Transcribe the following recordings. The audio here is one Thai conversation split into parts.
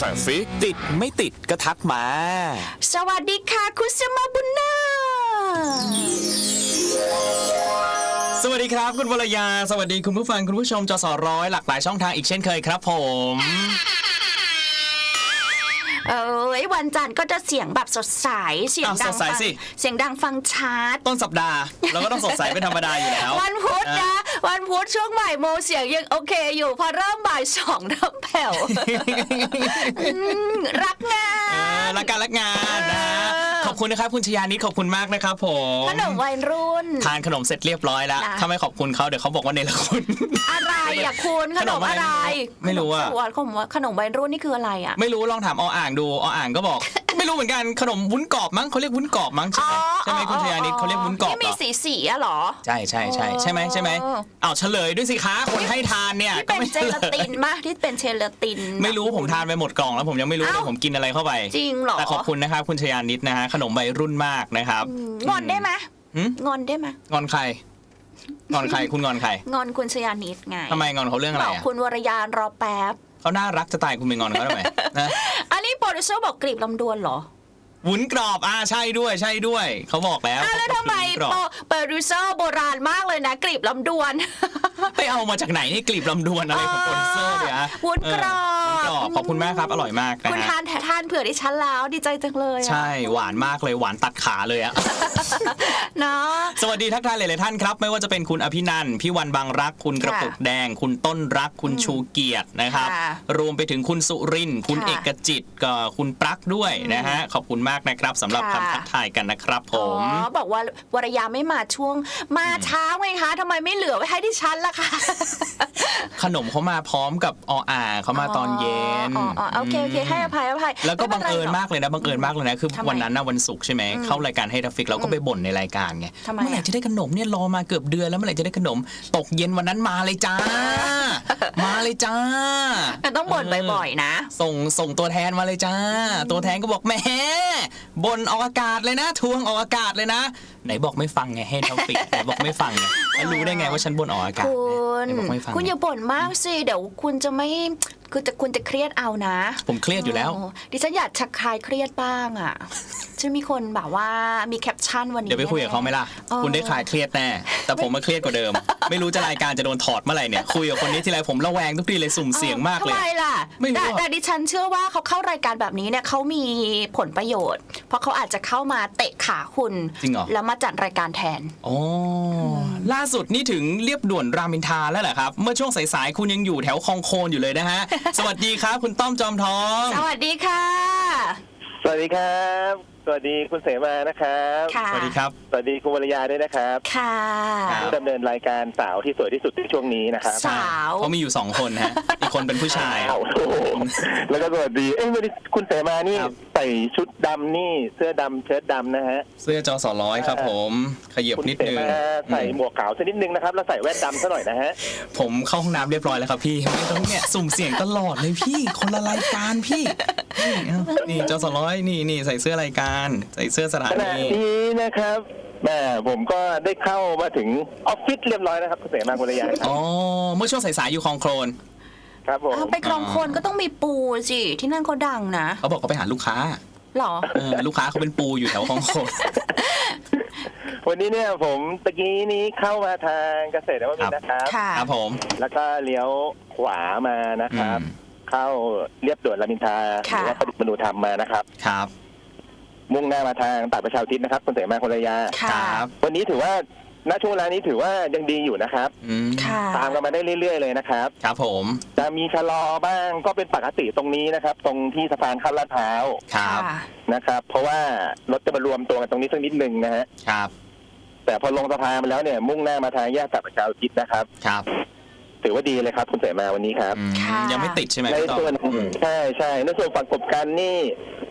สั่งฟิกติดไม่ติดก็ทักมา สวัสดีค่ะคุณสมาบุญนาสวัสดีครับ คุณวรยา สวัสดีคุณผู้ฟังคุณผู้ชมจสร้อยหลากหลายช่องทางอีกเช่นเคยครับผม เอ้ยวันจันทร์ก็จะเสียงแบบสดใสเสียงอ้าวดัสงดใสฟังสิเสียงดังฟังชัดต้นสัปดาห์เราก็ต้องสดใสเป็นธรรมดาอยู่แล้ว วันพุธนะ วันพุธช่วงบ่ายโมงเสียงยังโอเคอยู่พอเริ่มบ่ายสองเริ่มแผ่วอืมรักงาเออนรักการรักงานนะฮะเออขอบ คุณนะครับคุณชยานิดขอบคุณมากนะครับผมขนมวัยรุ่น ทานขนมเสร็จเรียบร้อยแล้วนะถ้าไม่ขอบคุณเขาเดี๋ยวเขาบอกว่าเนรคุณ อะไรอะคุณขขนนมมอะไรอะไร ไม่รู้อะขนมขนมขนมวัยรุ่นนี่คืออะไรอะ ไม่รู้ลองถามออ่างดูออ่างก็บอก ไม่รู้เหมือนกันขนมวุ้นกรอบมั้งเขาเรียกวุ้นกรอบมั้งใช่ไหมใช่ไหมคุณชยานิดเขาเรียกวุ้นกรอบที่เหรมีอสีสีๆอะเหรอ ใช่ใช่ใช่ใช่ไหมใช่ไหมอ๋อเอาเฉลยด้วยสิคะคนให้ทานเนี่ยที่ก็เป็นไม่เจลาตินมากที่เป็นเจลาติน ไม่รู้ผมทานไปหมดกล่องแล้วผมยังไม่รู้เลยเอ้าผมกินอะไรเข้าไปจริงเหรอแต่ขอบคุณนะครับคุณชยานิดนะฮะขนมใบรุ่นมากนะครับอืมงอนได้ไหมหืมงอนได้ไหมงอนใครงอนใครคุณงอนใคร งอนคุณชยานิดไงทำไมงอนเขาเรื่องอะไรบอกอะคุณวรยานรอแป๊บเขาน่ารักจะตายคุณไปงอนเขาทำไมนะอันนี้โปรดิวเซอร์บอกกรีบลำดวนเหรอ วุ้นกรอบอ่าใช่ด้วยใช่ด้วย เขาบอกแล้วอ้าวแล้วทำไมวุ้นกรอบ โปรโปรดิวเซอร์โบราณมากเลยนะกรีบลำดวน ไปเอามาจากไหนนี่กลีบลำดวนอะไรของโปรดิวเซอร์เนี่ยฮะวุ้นกรอบ เวุ้นกรอบ ขอบคุณมากครับ อร่อยมากนะคุณฮะ ทานทานเผื่อดิฉันแล้วดีใจจังเลยอะใช่หวานมากเลยหวานตัดขาเลยอะ เนาะ สวัสดีทักทายหลายๆท่านครับ ไม่ว่าจะเป็นคุณอภินันท์พี่วันบางรัก คุณกระปุกแดง คุณต้นรัก คุณชูเกียรตินะครับ ค่ะรวมไปถึงคุณสุรินทร์คุณค่ะเอกจิตก็คุณปลั๊กด้วยนะฮะขอบคุณมากนะครับสำหรับค่ะคำทักทายกันนะครับผอ๋อมบอกว่าวรยาไม่มาช่วง มาช้าไงคะทำไมไม่เหลือไว้ให้ดิฉันล่ะคะขนมเขามาพร้อมกับออ่าเขามาตอนเย็นอ๋ออ๋อโอเคโอเคให้อภัยอภัยแล้วก็ไม่บัป็งนไรเอิญหรมากเลยนะบังเอิญมากเลยนะคือทำไมวันนั้นนะวันศุกร์ใช่ไหมเข้ารายการให้ทัฟฟิกเราก็ไปบ่นในรายการไงทำไมเมื่อไหร่อะจะได้ขนมเนี่ยรอมาเกือบเดือนแล้วเมื่อไหร่จะได้ขนม ตกเย็นวันนั้นมาเลยจ้า มาเลยจ้ามันต้องบ่นบ่อยๆนะ ส่งส่งตัวแทนมาเลยจ้า ตัวแทนก็บอกแหมบนออกอากาศเลยนะ ทวงออกอากาศเลยนะ ไหนบอกไม่ฟังไงให้ทัฟฟิกไหนบอกไม่ฟังไงแล้วรู้ได้ไงว่าฉันบ่นออกอากาศคุเนี่ยณไหนบอกไม่ฟังคุณอย่าบ่นมากสิ เดี๋ยวคุณจะไม่คือจะคุณจะเครียดเอานะผมเครียดอยู่แล้ว โดิฉันอยากชักคลายเครียดบ้างอะจะมีคนแบบว่ามีแคปชั่นวันนี้ เดี๋ยวไปคุยกับเขาไหมล่ะ เออ คุณได้คลายเครียดแน่ แต่ผมมาเครียดกว่าเดิม ไม่รู้จะรายการจะโดนถอดเมื่อไหร่เนี่ย คุยกับคนนี้ทีไรผมระแวงทุกทีเลยสุ่มเสี่ยงมากเลยทำไมล่ะไม่รู้แต่อะ แต่ดิฉันเชื่อว่าเขาเข้ารายการแบบนี้เนี่ยเขามีผลประโยชน์ เพราะเขาอาจจะเข้ามาเตะขาคุณ จริงเหรอ แล้วมาจัดรายการแทน อ๋อล่าสุดนี่ถึงเรียบด่วนรามอินทราแล้วเหรอครับ เมื่อช่วงสายๆคุณยังอยู่แถวคลองโคนอยู่เลยนะฮะ สวัสดีครับ คุณต้อมจอมทอง สวัสดีค่ะ สวัสดีครับ สวัสดีคุณเสมานะครับค่ะ สวัสดีครับ สวัสดีคุณวรยาด้วยนะครับค่ะ ครับผู้ดำเนินรายการสาวที่สวยที่สุดในช่วงนี้นะครับสาว เขามีอยู่สองคนฮะ อีกคนเป็นผู้ชาย อ้าวโอ้โหแล้วก็สวัสดีเอ้ยวันนี้คุณเสมานี่ครับ ใส่ชุดดำนี่เสื้อดำเชิ้ตดำนะฮะเสื้อจอสอร้อยครับผม ขยับคุณนิดเสนึงมาใส่หมวกขาวสักนิดนึงนะครับแล้วใส่แว่นดำซะหน่อยนะฮะผมเข้าห้องน้ำเรียบร้อยแล้วครับพี่ ไม่ต้องเนี่ยสุ่มเสี่ยงตลอดเลยพี่ คนละรายการพี่ นี่เอ้านี่จอสอร้อยนี่นี่ใส่เสื้อรายการใส่เสื้อสถาขณะนีนี้นะครับแม่ผมก็ได้เข้ามาถึงออฟฟิศเรียบร้อยแล้วครับคุณเสมาคุณวรยาครับอ๋อเมื่อช่วงสายๆอยู่คลองโคลนครับผม เอาไปคลองโคนก็ต้องมีปูสิ ที่นั่นเขาดังนะเขาบอกเขาไปหาลูกค้าหรอ เออลูกค้าเขาเป็นปูอยู่แถวคลองโคลน วันนี้เนี่ยผมตะกี้นี้เข้ามาทางเกษตรนวมินทร์นะครับ ค่ะ ครับผมแล้วก็เลี้ยวขวามานะครับ อืมเข้าเรียบด่วนรามอินทราหค่ะ รือว่าประดิษฐ์มนุธรรมมานะครับ ครับ มุ่งหน้ามาทางปากประชาอุทิศนะครับคุณเสมาคนระยะคค่ะรับ วันนี้ถือว่าณช่วงเวลานี้ถือว่ายังดีอยู่นะครับ อืมค่ะ ตามกันมาได้เรื่อย ๆ เลยนะครับ ครับผมจะมีชะลอบ้างก็เป็นปกติตรงนี้นะครับ ตรงที่สะพานข้ามลาดพร้าวครับค่ะนะครับ เพราะว่ารถจะมารวมตัวกันตรงนี้สักนิดนึงนะฮะครับแต่พอลงสะพานมาแล้วเนี่ยมุ่งหน้ามาทางแยกปากประชาอุทิศนะครับ ครับ ถือว่าดีเลยครับ คุณเสมาวันนี้ครับ อืมค่ะ ยังไม่ติดใช่ไหมในพี่ต้อมส่วนอืม ใช่ใช่ในส่วนฝั่งกบกันนี่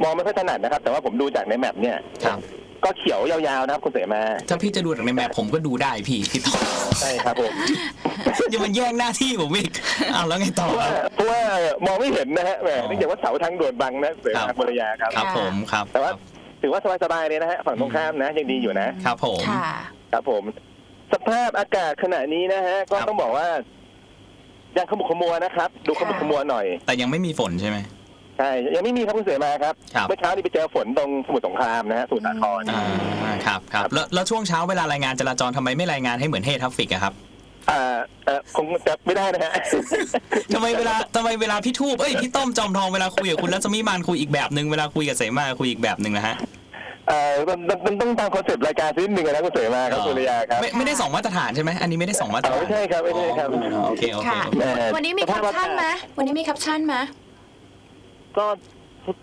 มองไม่ค่อยถนัดนะครับ แต่ว่าผมดูจากในแมปเนี่ย ครับ ก็เขียวยาวๆนะครับคุณเสมาถ้าพี่จะดูจากในแมพผมก็ดูได้พี่พี่ต้อมใช่ครับผมอย่ามันแย่งหน้าที่ผมอีกเอาแล้วไงต่อเพราะคว่ารับ เพราะว่ามองไม่เห็นนะฮะแหมอ๋อเนื่องจากว่าเสาทางด่วนบังนะเสครัมาบบรยาครับ ครับผมครับแต่ว่า ถือว่าสบายๆเลยนะฮะฝั่งตรงข้ามนะยังดีอยู่นะ ครับผม ค่ะ ครับผม สภาพอากาศขณะนี้นะฮะ ก็ครับ ต้องบอกว่า ยังขมุกขมัวนะครับ ดูขมุกขมัวหน่อยแต่ยังไม่มีฝนใช่ไหม ใช่ยังไม่มีครับคุณเสมาครับครับ เมื่อเช้านี้ไปเจอฝนตรงสมุทรสงครามนะฮะสมุทรสาคร อ่าครับครับแล้วแล้วช่วงเช้าเวลารายงานจราจรทำไมไม่รายงานให้เหมือนเฮทัฟฟิกอะครับอ่าเอ่อคงจะไม่ได้นะฮะ ทำไมเวลาทำไมเวลาพี่ทูบเอ้ยพี่ต้อมจอมทองเวลาคุยกับคุณรัศมีมานคุยอีกแบบหนึ่งเวลาคุยกับเสมาคุยอีกแบบหนึ่งนะฮะ เอ่อมันมันมันต้องตามคอนเซปต์รายการนิดนึงนะคุณเสมาครับสุริยาครับไม่ไม่ได้สองมาตรฐานใช่ไหมอันนี้ไม่ได้สองมาตรอ๋อฐานไม่ใช่ครับไม่ใช่ครับ อ๋อโอเคโอเค ค่ะแม่วันนี้มีแคปชั่นไหมวันนี้มีแคปชั่นไหมก็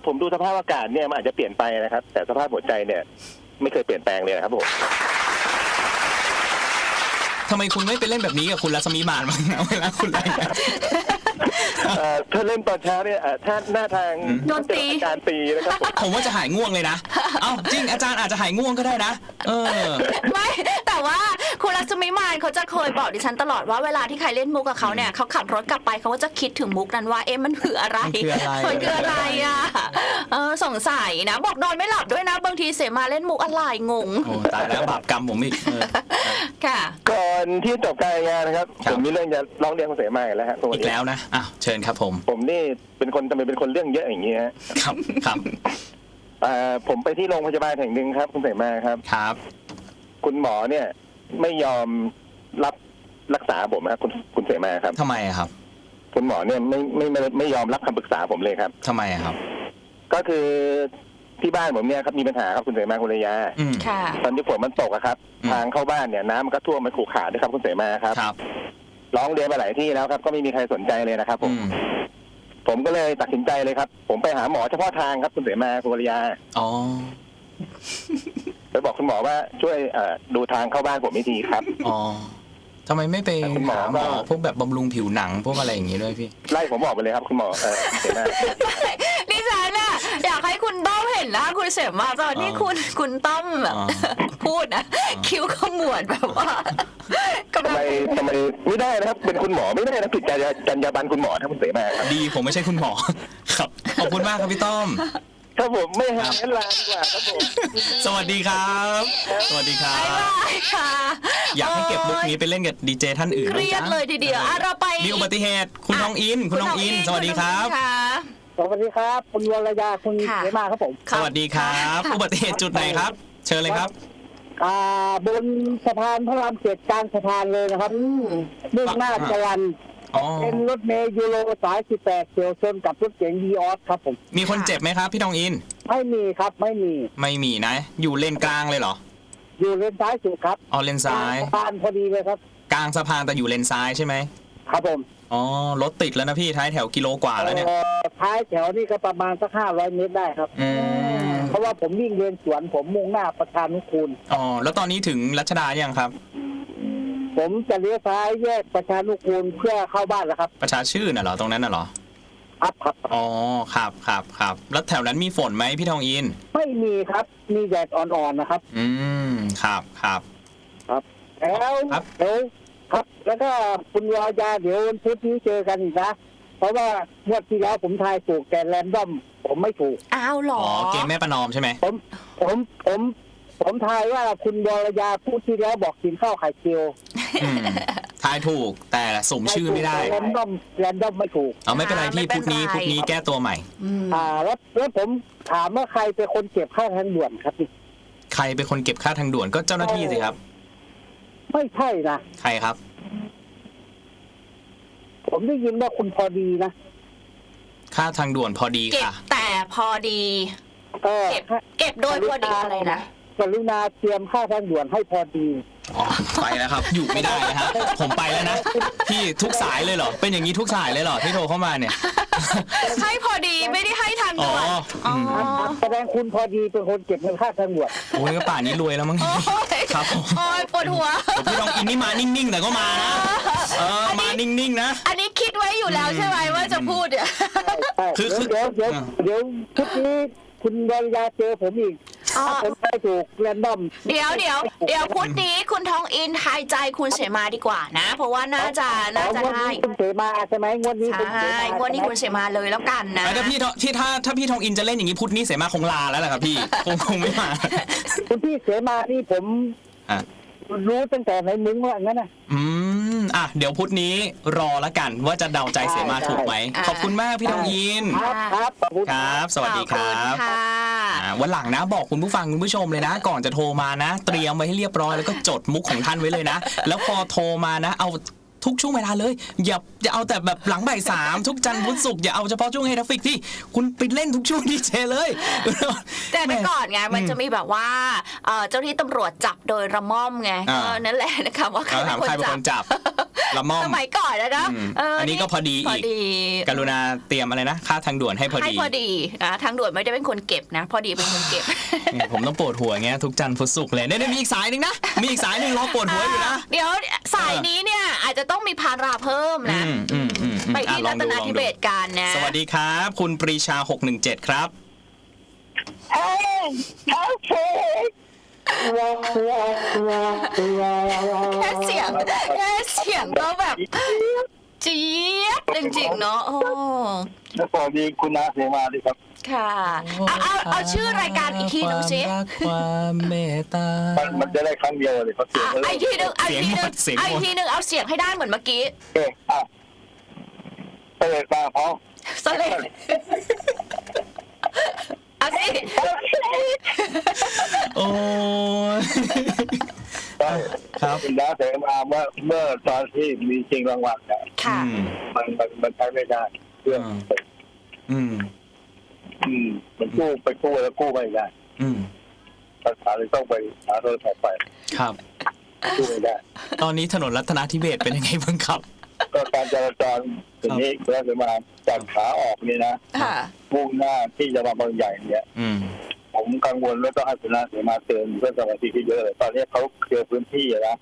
ผมดูสภาพอากาศเนี่ยมันอาจจะเปลี่ยนไปนะครับ แต่สภาพหัวใจเนี่ย ไม่เคยเปลี่ยนแปลงเลยนะครับผม ทำไมคุณไม่ไปเล่นแบบนี้กับคุณรัศมีมานบ้างนะเวลาคุณรายงาน เอ่อถ้าเล่นตอนเช้าเนี่ยเอ่อถ้าหน้าทางโดนตีเป็นการตีนะครับผม ผมว่าจะหายง่วงเลยนะ เอ้าจริงอาจารย์อาจจะหายง่วงก็ได้นะ เออ ไม่ แต่ว่าคุณรัศมีมานเขาจะเคยบอกดิฉันตลอดว่าเวลาที่ใครเล่นมุกกับเขาเนี่ยเขาขับรถกลับไปเขาก็จะคิดถึงมุกนั้นว่าเอ๊ะมันคืออะไรมันคืออะไร มันคืออะไรอะเออสงสัยนะ บอกนอนไม่หลับด้วยนะ บางทีเสมาเล่นมุกอะไรงงโอ้ตายแล้วบาปกรรมผมอีกเออ ค่ะ ก่อนที่จบการรายงานนะครับ ครับผมมีเรื่องจะร้องเรียนคุณเสมาอีกแล้วฮะตัอีกแล้วนะอ้าวเชิญครับผมผมนี่เป็นคนทำไมเป็นคนเรื่องเยอะอย่างนี้ฮะครับครับเอ่อผมไปที่โรงพยาบาลแห่งหนึ่งครับ คุณเสมาครับ ครับ คุณหมอเนี่ย ไม่ยอมรับรักษาผมนะครับคุณคุณเสมาครับ ทำไมอะครับคุณหมอเนี่ยไม่ไม่ไม่ไม่ยอมรับคำปรึกษาผมเลยครับ ทำไมอะครับ ก็คือที่บ้านผมเนี่ยครับมีปัญหาครับคุณเสมาคุณระยา อืม ค่ะ ตอนที่ฝนมันตกอะครับ อืม ทางเข้าบ้านเนี่ยน้ำมันก็ท่วมมันขูขาดด้วยครับคุณเสมาครับครับ ร้องเรียนมาหลายที่แล้วครับ ก็ไม่มีใครสนใจเลยนะครับผอืมม ผมก็เลยตัดสินใจเลยครับ ผมไปหาหมอเฉพาะทางครับ คุณเสมาคุณวรยาอ๋อไปบอกคุณหมอว่าช่วยเอ่อดูทางเข้าบ้านผมไม่ทีครับ อ๋อทำไมไม่ไปคุณหมอหาหมอก็ พวกแบบบำรุงผิวหนังพวกอะไรอย่างงี้ด้วยพี่ ไล่ผมออกไปเลยครับ คุณหมอเออเสมาดิฉันน่ะ อยากให้คุณต้อมเห็นหน้าคุณเสมาตอนที่อ๋อคุณคุณต้อมแบบอ๋อ พูดนะคิ้วขมวดแบบว่ากำทำลังไมทำไมไม่ได้นะครับเป็นคุณหมอไม่ได้นะผิดจรรยาจรรยาบรรณคุณหมอถ้าคุณเสมาครับดีผมไม่ใช่คุณหมอ ครับ ขอบคุณมากครับพี่ต้อมถ้าผมไม่หางั้นลาดีกว่าครับผม สวัสดีครับ สวัสดีครับบ๊ายบายค่ะอยากให้เก็บมุกนี้ไปเล่นกับดีเจท่านอื่นเครียดบ้างเลยทีเดียวอะเราไปมีอุบัติเหตุคุณทองอิน คุณทองอิน สวัสดีครับณทองอินค่ะ สวัสดีครับ คุณวรยาคุณค่ะ เสมาครับผมสวัสดีครับ ค่ะ อุบัติเหตุจุดไหนครับ เชิญเลยครับ อ่าบนสะพานพระรามเจ็ดกลางสะพานเลยนะครับมุ่งหน้าจรันอ๋อ เป็นรถเมย์ยูโรสาย 18เฉียวชนกับรถเก๋งวีออสครับผม มีคนเจ็บไหมครับ พี่ทองอิน ไม่มีครับไม่มีไม่มีนะ อยู่เลนกลางเลยเหรอ อยู่เลนซ้ายสุดครับอ๋อเลนซ้าย กลงสะพานพอดีเลยครับ กลางสะพานแต่อยู่เลนซ้ายใช่ไหม ครับผม อ๋อรถติดแล้วนะพี่ท้ายแถวกิโลกว่าแล้วเนี่ย เอ่อท้ายแถวนี่ก็ประมาณสักห้าร้อยเมตรได้ครับ อืมเพราะว่าผมวิ่งเลนสวนผมมุ่งหน้าประชานุกูล อ๋อแล้วตอนนี้ถึงรัชดายังครับ ผมจะเลี้ยวซ้ายแยกประชานุกูลเพื่อเข้าบ้านแล้วครับประชาชื่นน่ะเหรอตรงนั้นน่ะเหรอครับครับ อ๋อครับครับครับแล้วแถวนั้นมีฝนไหมพี่ทองอิน ไม่มีครับ มีแดดอ่อนๆนะครับ อืมครับครับ แล้วครับเดี๋ยว ครับ แล้วก็คุณวายาเดี๋ยววันพุธนี้เจอกันอีกนะ เพราะว่างวดที่แล้วผมทายถูกแต่แรนดอมผมไม่ถูก อ้าวเหรออ๋อเกมแม่ประนอมใช่ไหมผมผมผม ผมทายว่าคุณวรยาพูดที่แล้วบอกกินข้าวไข่เจียวอืมทายถูกแต่สุ่มชื่อไม่ได้ แรนดอมแรนดอมไม่ถูก เอาไม่เป็นไรพี่พุธนี้พุธนี้แก้ตัวใหม่ อืมอ่าแล้วแล้วผมถามว่าใครเป็นคนเก็บค่าทางด่วนครับนี่ ใครเป็นคนเก็บค่าทางด่วนก็เจ้าหน้าที่สิครับ ไม่ใช่นะ ใครครับ ผมได้ยินว่าคุณพอดีนะค่าทางด่วนพอดีเก็บค่ะ แต่พอดี เออเก็บเก็บโดยพอดีอะไรนะ กรุณาเตรียมค่าทางด่วนให้พอดี อ๋อ ไปแล้วครับ อยู่ไม่ได้นะฮะ ผมไปแล้วนะ พี่ทุกสายเลยเหรอ เป็นอย่างนี้ทุกสายเลยเหรอที่โทรเข้ามาเนี่ย ให้พอดีไม่ได้ให้ทางอ๋อด่วนอืมอ๋อแสดงคุณพอดีเป็นคนเก็บเงินค่าทางด่วนโอ้ยก็ป่านนี้รวยแล้วมั้ง โอ้ยครับผม โอ้ยปวดหัว พี่ทองอินนี่มานิ่งๆ แต่ก็มานะ เออมานิ่งๆนะ อันนี้คิดไว้อยู่แล้วใช่ไหมว่าจะพูดเนี่ย ใช่คือ เดี๋ยวเดี๋ยวอ่าเดี๋ยวชุดนี้ คุณวรยาเจอผมอีกอ๋อ ถ้าผมได้ถูกแรนดอมเดี๋ยวเดี๋ยวเดี๋ยวพุธนี้คุณทองอินทายใจคุณเสมาดีกว่านะ เพราะว่าน่าจะน่าจะงวดได้นี้คุณเสมาใช่ไหมงวดนี้คุณเสใช่มางวดนี้คุณเสมาเลยแล้วกันนะแล้วถ้าพี่ทที่ถ้าถ้าพี่ทองอินจะเล่นอย่างนี้พุธนี้เสมาคงลาแล้วแหละครับพี่ คงคงไม่มา คุณพี่เสมานี่ผมอะ รู้ตั้งแต่ในมุ้งว่างั้นนะอืม อะเดี๋ยวพุธนี้รอละกันว่าจะเดาใจเสมาถูกไหมอ่าขอบคุณมากพี่ทองยิน ครับครับขอบคุณ ครับ สวัสดีครัขอบ ณค่ะ อ่าวันหลังนะบอกคุณผู้ฟังคุณผู้ชมเลยนะ ก่อนจะโทรมานะ เตรียมไว้ให้เรียบร้อยแล้วก็จดมุกของท่านไว้เลยนะ แล้วพอโทรมานะ เอา ทุกช่วงเวลาเลย อย่าอย่าเอาแต่แบบหลังบ่ายสามทุกจันทร์พุธศุกร์อย่าเอาเฉพาะช่วงเฮทฟิกที่คุณไปเล่นทุกช่วงดีเจเลย แต่ไปก่อนไงมันจะมีแบบว่าเอ่อเจ้าหน้าที่ตำรวจจับโดยระม่อมไงอ่า ก็นั่นแหละนะคะว่าใครเราเป็ถามนคนใครเป็นจัคบนจับละม่อม สมัยก่อนนะนะอืมเอันนี้ก็พอดีพออีกดี กรุณาเตรียมอะไรนะ ค่าทางด่วนให้พอให้ดี พอดีนะทางด่วนไม่ได้เป็นคนเก็บนะ พอดีเป็นคนเก็บอืมผมต้องปวดหัวอย่างเงี้ยทุกจันทร์พุธศุกร์เลยเนี่ยเนี่ยมีอีกสายหนึ่งนะ มีอีกสายหนึ่งรอปวดหัวอยู่นะ เดี๋ยวสายนี้เนี่ยอาจจะต้องมีภาราเพิ่มนะ อืมอืมอืมอืมไปที่อะลรัองตดูนาลองธิดูเบศกันนะสวัสดีครับ คุณปรีชา 617 ครับเฮ้ยเขาเช็คแค่เสียงแค่เสียงก็แบบ เจี๊ยบจริงๆเนาะโอ้แล้วสวัสดีคุณนาเสมาด้วยครับ ค่ะเอาเอาเอาชื่อรายการอีกทีหนึงสิความรักความเมตตา มันมันจะได้ครั้งเดียวเลยเขาเสียงอะเขาไอาเลยอีกทีหนึงเอาอีกทีหนึงเสียงหมดเอาอีกทีหนึงเอาเสียงให้ได้เหมือนเมื่อกี้เอ๊ะอะเปิดมาพร้อมสเลดเอาสิโอ้ย ได้ครับ คุณนาเสมาเมื่อเมื่อตอนที่มีจริงรางวัลเนี่ย ค่ะอืมมันมันมันใช้ไม่ได้เครื่องอืม อืมมันกู้ไปกู้แล้วกู้ไม่ได้อืมภาษาเลยต้องไปหาโทรศัพท์ไปครับ กู้ไม่ได้ ตอนนี้ถนนรัตนาธิเบศเป็นยังไงบ้างครับ ก็การจราจรอย่างนี้คุณนาเสมาจากขาออกนี่นะค่ะ มุ่งหน้าที่จะมาบางใหญ่เนี่ย อืม ผมกังวลแล้วต้องให้คุณนาเสมาเตือนเพื่อนสมาชิกที่เยอะเลยตอนนี้เขาเคลียร์พื้นที่นะครับ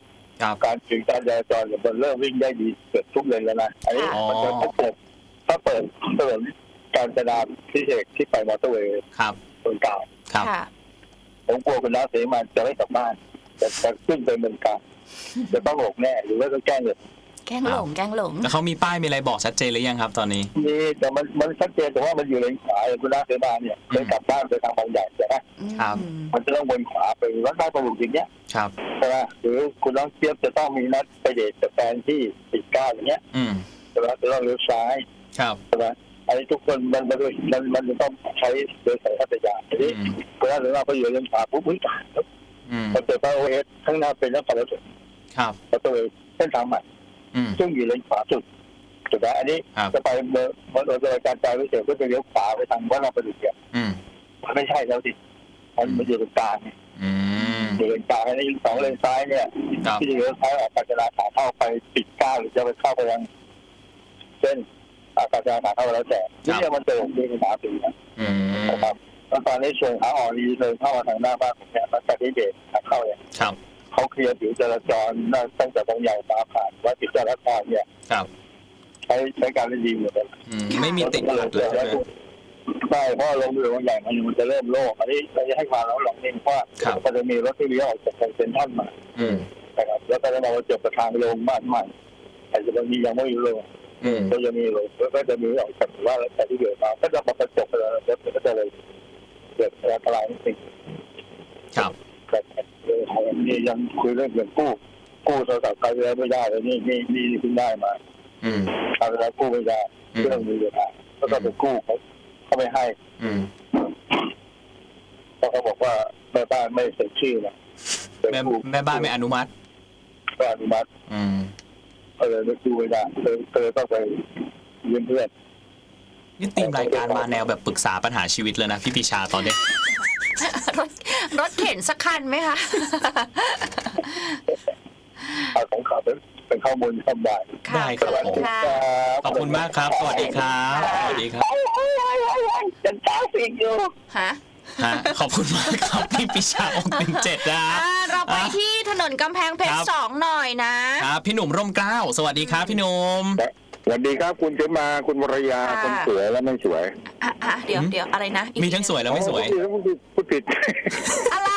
การถึงการจราจรเนี่ยมันเริ่มวิ่งได้ดีเกือบทุกเลนแล้วนะอันนี้อ๋อ มันจะถ้าเปิดถ้าเปิดถนนการจราพิเศษที่ไปมอเตอร์เวย์ครับ ตรงกลางครับ ค่ะ ผมกลัวคุณนาเสมาจะไม่กลับบ้านจะจะขึ้นไปเมืองกลางจะต้องหลงแน่หรือว่าจะแกล้งเลย แกล้งหลงแกล้งหลงแล้วเขามีป้ายมีอะไรบอกชัดเจนหรือยังครับตอนนี้นี่แต่มันมันชัดเจนแต่ว่ามันอยู่เลนขวาคุณนาเสมาเนี่ยเคยกลับบ้านไปทางบางใหญ่ใช่ไหมครับอืมมันจะต้องวนขวาไปวัดได้ประมุขอย่างเงี้ยครับใช่ไหมหรือคุณน้องเจี๊ยบจะต้องมีนัดไปเดทกับแฟนที่ติดก้าวอย่างเงี้ยอืมใช่ไหมจะต้องเลี้ยวซ้ายครับใช่ไหมอันนี้ทุกคนมันมันมันมันจะต้องใช้โดยสายพัทยาทีนี้อืมเวลาถึงเราไปอยู่เลนขวาปุ๊บอุ้ยตายแล้วอืมพอเจอพระโอเอสข้างหน้าเป็นนักขับรถครับประตูเส้นทางใหม่อืม ซึ่งอยู่เลนขวาสุดถูกไหมอันนี้ครับจะไปเมื่อเมื่อเราจะการจายพิเศษก็จะเลี้ยวขวาไปทางวัดเราประดุกเนี่ยอืมมันไม่ใช่แล้วสิมันมันอยู่ตรงกลางไงอืมอยู่เลนกลางอันนี้สองเลนซ้ายเนี่ยครับที่จะเลี้ยวซ้ายออกกาญจนาขาเข้าไปปิดก้าวหรือจะไปเข้าไปยังเส้นอากาญจนาขาเข้าแล้วแต่นี่เนี่ยมันเจอมีปัญหาถึงนะอืมนะครับแล้วตอนนี้ส่วนขาอ่อนดีเลยเข้ามาทางหน้าบ้านผมเนี่ยมันจะที่เบสขาเข้าเนี่ยครับ เขาเคลียร์ผิวจราจรตั้งแต่ตรงใหญ่มาผ่านวัดปิดจราจรเนี่ยครับใช้ใช้การได้ดีหมดเลยอืมไม่มีติดขัดเลยใช่ไหมใช่เพราะลงเรือวางใหญ่มันมันจะเริ่มโล่งอันนี้เราจะให้ความเราหลงเองเพราะว่าครับมันจะมีรถที่เลี้ยวออกจากทางเซ็นทรัลมาอืมนะครับแล้วก็จะมาจบกับทางลงบ้านใหม่อาจจะมียังไม่มีลงอืมก็จะมีลงแล้วก็จะมีออกจากว่าแล้วแต่ที่เกิดมาก็จะมาประจบกันแล้วแล้วก็จะเลยเกิดอันตรายนิดนึงครับ แต่เรื่องของนี่ยังคุยเรื่องเงินกู้กู้โทรศัพท์ใครเลยไม่ได้เลยนี่นี่นี่เพิ่งได้มาอืมทำแล้วกู้ไม่ได้เรื่องมีปัญหาแล้วก็ไปกู้เขาเขาไม่ให้ อืมเพราะเขาบอกว่าแม่บ้านไม่เซ็นชื่อนะแม่แม่บ้านไม่อนุมัติก็อนุมัติอืมก็เลยไม่กู้ไม่ได้เลยก็เลยต้องไปยืมเพื่อนนี่ตีมรายการมาแนวแบบปรึกษาปัญหาชีวิตเลยนะพี่ปีชาตอนเนี้ย รถรถเข็นสักคันไหมคะเอาของเขาเป็นเป็นข้อมูลคำได้ค่ะได้ครับขอบคุณค่ะขอบคุณมากครับ สวัสดีครับ สวัสดีครับยังตาสิกอยู่ ฮะฮะ ขอบคุณมากครับพี่ปีชาอกเป็นเจ็ดนะ อ่าเราไปที่ถนนกำแพงเพชครรับสองหน่อยนะ ครับ พี่หนุ่มร่มเกล้า สวัสดีครับพี่หนุ่ม สวัสดีครับคุณเจมาคุณวรยาค่ะ คนสวยและไม่สวยอะอะเดี๋ยวอืมเดี๋ยวอะไรนะอีกมีทั้งสวยและไม่สวยพูดผิดพูดผิดอะไร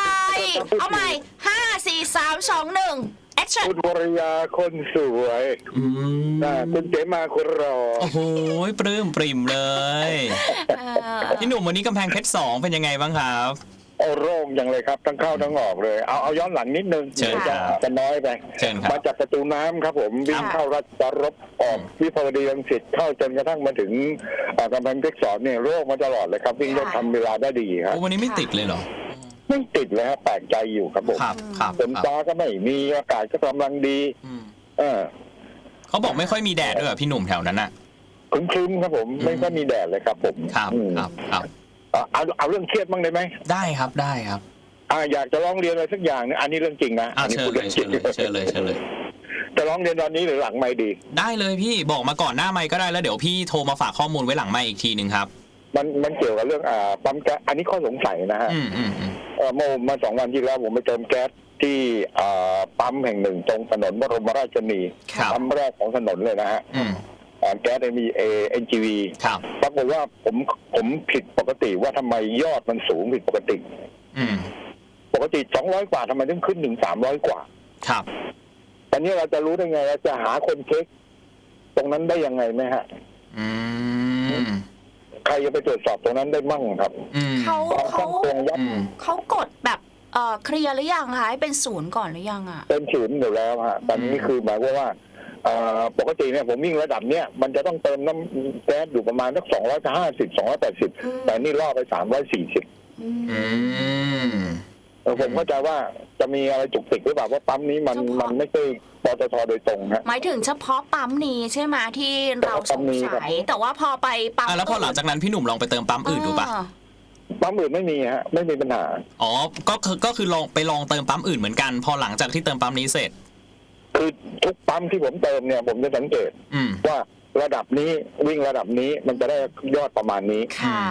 เอาใหม่ห้าสี่สามสองหนึ่งแอคชั่น คุณวรยาคนสวยอืมอ่าคุณเจมาคนรอโอ้โหปลื้มปริ่มเลย พี่หนุ่มวันนี้กำแพงเพชรสองเป็นยังไงบ้างครับ โอ้โร่งอย่างเลยครับ ทั้งเข้าทั้งออกเลย เอาเอาย้อนหลังนิดนึงเชิญจะครับจะน้อยไป เชิญครับ มาจากประตูน้ำครับผมวิ่งค่ะเข้ารัชดารบออกวิภาวดีรังสิตเข้าจนกระทั่งมาถึงเอ่อกำแพงเพชรสอนเนี่ยโร่งมาตลอดเลยครับ วิ่งได้ทำเวลาได้ดีครับโอ้วันนี้ไม่ติดเลยเหรอไม่ติดเลยครับแปลกใจอยู่ครับผมครับครับฝนครับฟ้าก็ไม่มีอากาศก็กำลังดี อืมเออเขาบอกไม่ค่อยมีแดดด้วยเหรอพี่หนุ่มแถวนั้นน่ะ ครึ้มๆครับผมอืมไม่ค่อยมีแดดเลยครับผมครับอืม ครับครับ เอาเอาเอาเรื่องเครียดบ้างได้ไหมได้ครับได้ครับอ่าอยากจะร้องเรียนอะไรสักอย่างหนึงอันนี้เรื่องจริงนะอ่านี้เชิญพูดเลรื่ยองจเชิริญงเลยเชิญเลยเชิญเลย จะร้องเรียนตอนนี้หรือหลังไม่ดี ได้เลยพี่บอกมาก่อนหน้าไม่ก็ได้แล้วเดี๋ยวพี่โทรมาฝากข้อมูลไว้หลังไม่อีกทีหนึ่งครับ มันมันเกี่ยวกับเรื่องอ่าปั๊มแก๊สอันนี้ข้อสงสัยนะฮะอืมอืมอืมเอ่อเมื่อมาสองวันที่แล้วผมไปเติมแก๊สที่อ่าปั๊มแห่งหนึ่งตรงถนนบรมราชชนนีครับ ปั๊มแรกของถนนเลยนะฮะ อืมอ่า แก๊สมีเอ็นจีวีครับปรากฏว่าผมผมผิดปกติว่าทำไมยอดมันสูงผิดปกติ อืมปกติ200กว่าทำไมต้องขึ้นถึง300กว่า ครับ ตอนนี้เราจะรู้ได้ไงเราจะหาคนเช็ค ตรงนั้นได้ยังไงไหมฮะ อืมใครจะไปตรวจสอบตรงนั้นได้มั่งครับอืมเขาความเขาตั้งตรงยับอืมเขากดแบบเอ่อเคลียร์หรือยังคะให้เป็นศูนย์ก่อนหรือยังอะ เป็นศูนย์อยู่แล้วฮะตอนนี้คือหมายความว่าเอ่อ ปกติเนี่ยผมวิ่งระดับเนี้ยมันจะต้องเติมน้ำแก๊สอยู่ประมาณสักสองร้อยห้าสิบสองร้อยแปดสิบอืมแต่นี่ล่อไปสามร้อยสี่สิบอืมอืมผมเข้าใจว่าจะมีอะไรจุกติกหรือเปล่าว่าปั๊มนี้มันเฉพาะมันไม่ใช่ปตทโดยตรงฮะหมายถึงเฉพาะปั๊มนี้ใช่ไหมที่เราสปั๊งมนี้ครับสัยแต่ว่าพอไปปั๊มอะแล้วพอหลังจากนั้นพี่หนุ่มลองไปเติมปั๊มอื่นดูปะาปั๊มอื่นไม่มีฮะไม่มีปัญหาอ๋อก็คือก็คือลองไปลองเติมปั๊มอื่นเหมือนกัน พอหลังจากที่เติมปั๊มนี้เสร็จ คือทุกปั๊มที่ผมเติมเนี่ย ผมจะสังเกตอืม ว่าระดับนี้วิ่งระดับนี้มันจะได้ยอดประมาณนี้ค่ะ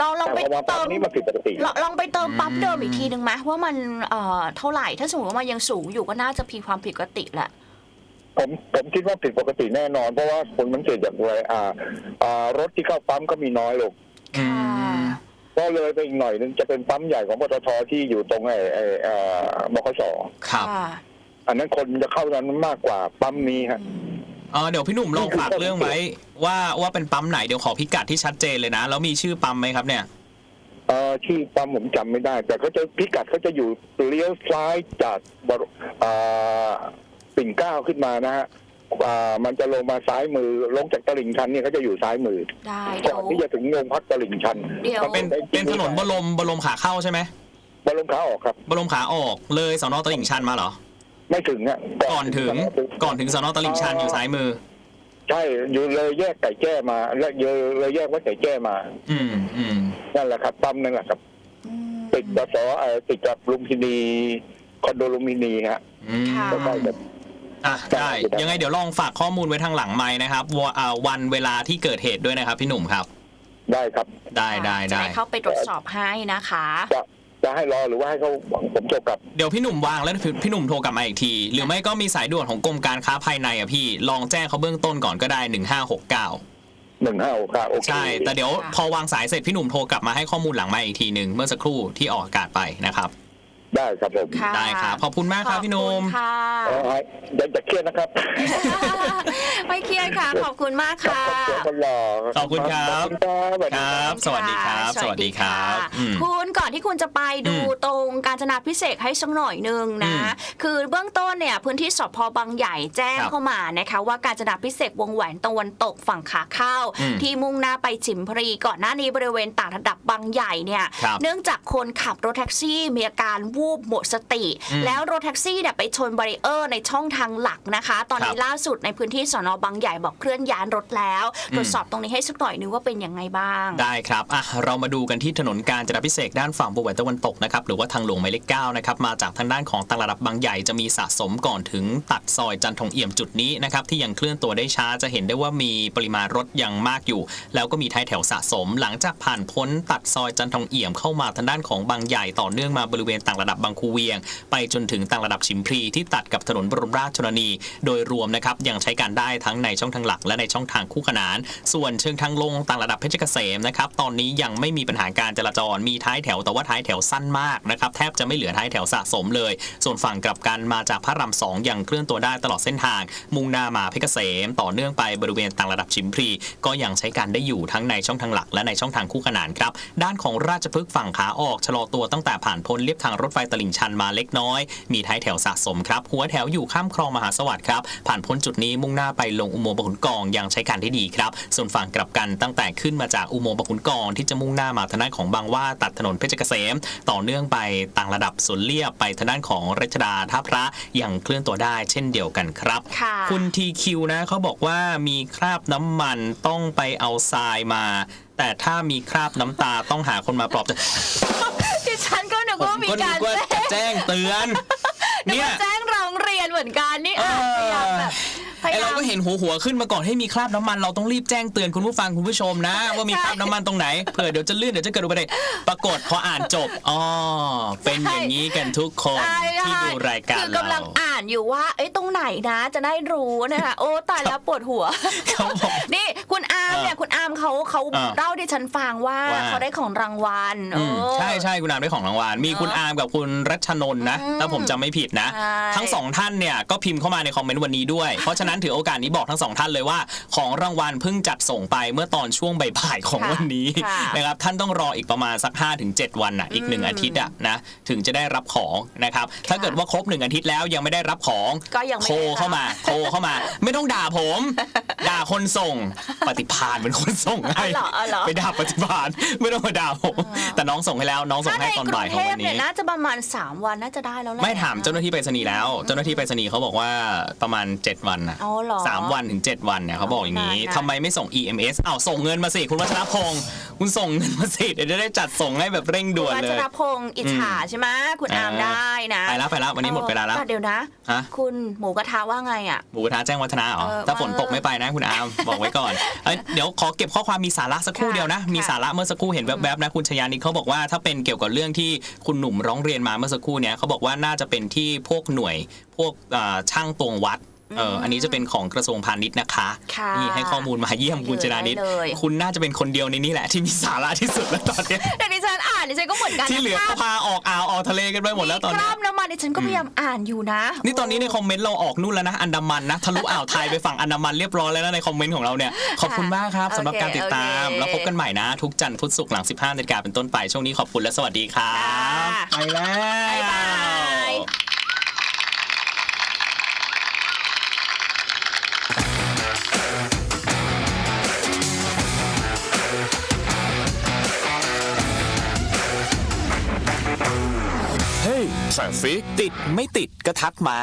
ลองลองแต่ไปพอมาปั๊เติมมนี้มันผิดปกติ ลองลองไปเติมปั๊มอืมเดิมอีกทีหนึ่งไหมว่ามันเอ่อเท่าไหร่ถ้าสมมติว่ามันยังสูงอยู่ก็น่าจะมีความผิดปกติแหละ ผมผมคิดว่าผิดปกติแน่นอน เพราะว่าผลมันเกิดจากอะไรอ่าอ่ารถที่เข้าปั๊มก็มีน้อยลงอืค่ะมก็เลยไปอีกหน่อยนึงจะเป็นปั๊มใหญ่ของปตทที่อยู่ตรงไอ้ไอ้เอ่อบขสครับ ค่ะ อันนั้นคนจะเข้านั้นมากกว่าปั๊มนี้ฮะ เออเดี๋ยวพี่หนุ่มลองฝากเรื่องไว้ ว่าว่าเป็นปั๊มไหนเดี๋ยวขอพิกัดที่ชัดเจนเลยนะ แล้วมีชื่อปั๊มไหมครับเนี่ย เอ่อชื่อปั๊มผมจำไม่ได้ แต่เขาจะพิกัดเขาจะอยู่เลี้ยวซ้ายจากบรเอ่อปิ่นเกล้าขึ้นมานะฮะอ่ามันจะลงมาซ้ายมือลงจากตลิ่งชันเนี่ยเขาจะอยู่ซ้ายมือได้เดี๋ก่ยอวนที่จะถึงโรงพักตลิ่งชันเดี๋ยวเป็นเป็นถนนบรมบรมขาเข้าใช่ไหมบรมขาออกครับ บรมขาออกเลยสอนอตลิ่งชันมาเหรอ ไม่ถึงฮะก่อนถึงก่อนถึงสอนอตลิ่งชันอยู่ซ้ายมือ ใช่อยู่เลยแยกไก่แจ้มาและเลยเลยแยกวัดไก่แจ้มา อืมอืมนั่นแหละครับปั๊มนั่นแหละครับอืมติดกับสเอ่อติดกับลุมพินีคอนโดลุมพินีฮะอืมค่ะใกล้ๆกับอะได้ยังไงเดี๋ยวลองฝากข้อมูลไว้ทางหลังไม้นะครับวอ่าวันเวลาที่เกิดเหตุด้วยนะครับ พี่หนุ่มครับ ได้ครับ ได้ได้จะได้ได้เข้าไปตรวจสอบให้นะคะ จะจะให้รอหรือว่าให้เขาผมโทรกลับ เดี๋ยวพี่หนุ่มวางแล้วพี่พี่หนุ่มโทรกลับมาอีกที หรือไม่ก็มีสายด่วนของกรมการค้าภายในอะพี่ลองแจ้งเขาเบื้องต้นก่อนก็ได้1569หนึ่งห้าหกโอเคใช่ แต่เดี๋ยวค่ะพอวางสายเสร็จพี่หนุ่มโทรกลับมาให้ข้อมูลหลังไมาอีกทีหนึ่งเมื่อสักครู่ที่ออกอากาศไปนะครับ ได้ครับผมค่ะได้ครับ ขอบคุณมากครับพี่หนุ่ม ขอบคุณค่ะเอาให้อย่าจะเครียดนะครับไม่เครียดค่ะ ขอบคุณมากขอบค่ะคุณคนหล่อขอบคุณครับ ขอบคุณครับสวัสคดีรับสวัสดีครับ สวัสดีครับอืม คุณก่อนที่คุณจะไปดูอืมตรงการจนาพิเศษกให้สักหน่อยหนึงนะ อืมคือเบื้องต้นเนี่ยพื้นที่สพบางใหญ่แจ้งครับเข้ามานะคะว่าการจนาพิเศษกวงแหวนตะวันตกฝั่งขาเข้า อืมที่มุ่งหน้าไปฉิมพรีก่อนหน้านี้บริเวณต่างระดับบางใหญ่เนี่ยครับเนื่องจากคนขับรถแท็กซี่มีอาการวูบหมดสติอืมแล้วรถแท็กซี่เนี่ยไปชนบารีเออร์ในช่องทางหลักนะคะ ตอนนี้ครับล่าสุดในพื้นที่สอนอบางใหญ่บอกเคลื่อนย้ายรถแล้วอืมตรวจสอบตรงนี้ให้สักหน่อยนึงว่าเป็นยังไงบ้าง ได้ครับอะเรามาดูกันที่ถนนการจราพิเศษกด้านฝั่งบวรตะวันตกนะครับหรือว่าทางหลวงหมายเลขเก้านะครับมาจากทางด้านของตลาดบางใหญ่จะมีสะสมก่อนถึงตัดซอยจันทงเอี่ยมจุดนี้นะครับที่ยังเคลื่อนตัวได้ช้าจะเห็นได้ว่ามีปริมาณรถยังมากอยู่ แล้วก็มีท้ายแถวสะสม หลังจากผ่านพ้นตัดซอยจันทงเอี่ยมเข้ามาทางด้านของบางใหญ่ต่อเนื่องมาบริเวณต่างระดับระดับบางคูเวียง ไปจนถึงต่างระดับชิมพลีที่ตัดกับถนนบรมราชชนนี โดยรวมนะครับยังใช้การได้ทั้งในช่องทางหลักและในช่องทางคู่ขนาน ส่วนเชิงทางลงต่างระดับเพชรเกษมนะครับตอนนี้ยังไม่มีปัญหาการจราจรมีท้ายแถวแต่ว่าท้ายแถวสั้นมากนะครับแทบจะไม่เหลือท้ายแถวสะสมเลย ส่วนฝั่งกลับกันมาจากพระรามสองยังเคลื่อนตัวได้ตลอดเส้นทาง มุ่งหน้ามาเพชรเกษม ต่อเนื่องไปบริเวณต่างระดับชิมพลีก็ยังใช้การได้อยู่ทั้งในช่องทางหลักและในช่องทางคู่ขนานครับด้านของราชพฤกษ์ฝั่งขาออกชะลอตัวตั้งแต่ผ่านพ้นเลียบทางรถไฟตลิ่งชันมาเล็กน้อย มีท้ายแถวสะสมครับ หัวแถวอยู่ข้ามคลองมหาสวัสดิ์ครับ ผ่านพ้นจุดนี้มุ่งหน้าไปลงอุโมงค์บางขุนกองยังใช้การได้ดีครับ ส่วนฝั่งกลับกันตั้งแต่ขึ้นมาจากอุโมงค์บางขุนกอง ที่จะมุ่งหน้ามาทางด้านของบางหว่าตัดถนนเพชรเกษม ต่อเนื่องไปต่างระดับสวนเลียบไปทางด้านของรัชดาท่าพระยังเคลื่อนตัวได้เช่นเดียวกันครับค่ะคุณทีคิวนะเขาบอกว่ามีคราบน้ำมันต้องไปเอาทรายมา แต่ถ้ามีคราบน้ำตาต้องหาคนมาปลอบใจดิฉันก็นึกผมว่ามีก็นึการกว่าแจ้งแจ้งเตือน นึกเนี่ย ว่าแจ้งร้องเรียนเหมือนกันนี่อะพยายามแบบพไอยายาเราม ก็เห็นหัวหัวๆขึ้นมาก่อนให้มีคราบน้ำมันเราต้องรีบแจ้งเตือนคุณผู้ฟังคุณผู้ชมนะ ว่ามีคราบน้ำมันตรงไหนเผื่อเดี๋ยวจะลื่นเดี๋ยวจะเกิดอุบัติเหตุปรากฏพออ่านจบอ๋อเป็นอย่างนี้กันทุกคนใช่ที่ใช่ดูรายการคืเราอกำลังอ่านอยู่ว่า เอ้ยตรงไหนนะ จะได้รู้นะคะ โอ้ตายแล้วปวดหัว ครับผม นี่คุณ อาร์มเนี่ยคุณอาร์มเขาเขาอ่าเล่าดิฉันฟังว่าว่า เขาได้ของรางวัลอืมเออใช่ใช่คุณอามได้ของรางวัลมีคุณเนอะอาร์มกับคุณรัชนนท์นะอืมถ้าผมจำไม่ผิดนะ ใช่ ทั้งสองท่านเนี่ยก็พิมพ์เข้ามาในคอมเมนต์วันนี้ด้วย เพราะฉะนั้นถือโอกาสนี้บอกทั้งสองท่านเลยว่า ของรางวัลเพิ่งจัดส่งไปเมื่อตอนช่วงบ่ายๆของค่ะวันนี้ค่ะนะครับท่านต้องรออีกประมาณสัก 5-7 วันน่ะอีกหนึ่งอืมอาทิตย์อะนะถึงจะได้รับของนะครับถ้าเกิดว่าครบหนึ่งอาทิตย์แล้วยังไม่ได้รับของก็ยังไม่โทรได้รับ เข้ามาโทรเข้ามา ไม่ต้องด่าผม ด่าคนส่งปฏิพานเป็นคนส่งให้อ๋อเหรออ๋อเหรอ ไปด่าปฏิพานไม่ต้องมาด่าผมแต่น้องส่งให้แล้ว น้องส่งถ้าให้ในตอนกรุบ่ายงขเทองพวันเนี่ยนี้น่าจะประมาณ 3 วันน่าจะได้แล้วแหละ ไม่ถามเจ้าหน้าที่ไปรษณีย์แล้ว เจ้าหน้าที่ไปรษณีย์เขาบอกว่าประมาณ 7 วันนะอ๋อเหรอสามวันถึง 7 วันเนี่ยเขาบอกอย่างนี้นานนะ ทำไมไม่ส่ง EMS อ้าวส่งเงินมาสิคุณวัชรพงศ์คุณส่งเงินมาสิเดี๋ยวจะได้จัดส่งให้แบบเร่งด่วนคุณเลรัย ชรพงศ์อิจฉาใช่ไหมคุณอาร์มเออได้นะไปแล้วไปแล้ววันนี้หมดเวลาแล้ว ออเดี๋ยวนะ ฮะ คุณหมูกระทะว่าไงอะ หมูกระทะแจ้งวัฒนะเหรอเออถ้าฝนตกไม่ไปนะคุณอาร์มบอกไว้ก่อนเอ้ยเดี๋ยวขอเก็บข้อความมีสาระสักครู่ค่ะเดียวนะ มีค่ะสาระเมื่อสักครู่เห็นแวบๆนะคุณชยานิดเขาบอกว่าถ้าเป็นเกี่ยวกับเรื่องที่คุณหนุ่มร้องเรียนมาเมื่อสักครู่เนี้ยเขาบอกว่าน่าจะเป็นที่พวกหน่วยพวกอ่าช่างตวงวัด เอออันนี้จะเป็นของกระทรวงพาณิชย์นะคะค่ะนี่ให้ข้อมูลมาเยี่ยมคุณชยานิดได้เลย คุณน่าจะเป็นคนเดียวในนี้แหละที่มีสาระที่สุดแล้วตอนเนี้ยแต่ดิฉันอ่านดิฉันก็เหมือนกันที่เหลือก็พาออกอ่าวออกทะเลกันไปหมดแล้วตอนกเนี้ล้าย มน้ำมันดิฉันก็พยายามอ่านอยู่นะนี่ตอนนี้ในคอมเมนต์เราออกนู่นแล้วนะอันดามันนะทะลุอ่าวไทยไปฝั่งอันดามันเรียบร้อยแล้วนะในคอมเมนต์ของเราเนี่ยขอบคุณมากครับโอเคสำหรับการติดตามโอเคแล้วพบกันใหม่นะ ทุกจันทร์พุธศุกร์หลัง 15นาฬิกาเป็นต้นไปช่วงนี้ขอบคุณและสวัสดีครับค่ะไปแล้ว บ๊ายบาย เฮ้ยทราฟิกติดไม่ติดก็ทักมา